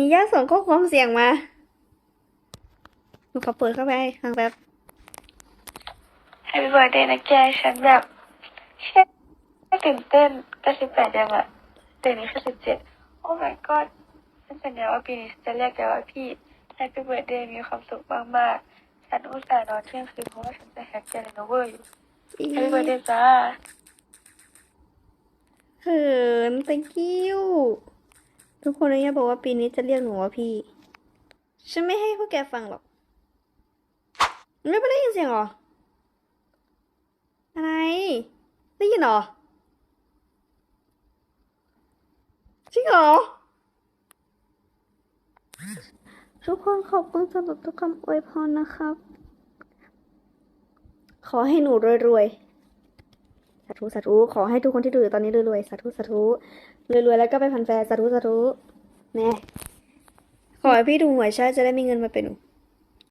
มีญาติส่งข้อความเสียงมาหนูขอเปิดเข้าไปฟังแป๊บแฮปปี้เบิร์ดเดย์นะแกฉันแบบแค่แค่ตื่นเต้นก็สิบแปดยังอะแต่นี้แค่สิบเจ็ดโอ้ my god ฉันสัญญาว่าปีนี้ฉันจะเรียกแกว่าพี่แฮปปี้เบิร์ดเดย์มีความสุขมากๆ ฉันอุตส่าห์นอนเที่ยงคืนเพราะว่าฉันจะแฮปปี้เลยนะเว้ยแฮปปี้เบิร์ดเดย์จ้าเขิน thank you ทุกคนนะเนี่ยบอกว่าปีนี้จะเรียกหนูว่าพี่ ฉันไม่ให้พวกแกฟังหรอก ไม่ไปได้ยินเสียงเหรอ อะไร ได้ยินเหรอ จริงเหรอ ทุกคนขอบคุณสำหรับทุกคำอวยพรนะครับ ขอให้หนูรวยๆสา ธุสาธุขอให้ทุกคนที่ดูอยู่ตอนนี้รวยๆสาธุสาธุรวยๆแล้วก็ไปพันแฟร์สาธุสาธุแน่ขอให้พี่ดูหวยใช่จะได้มีเงินมาเป็นหนู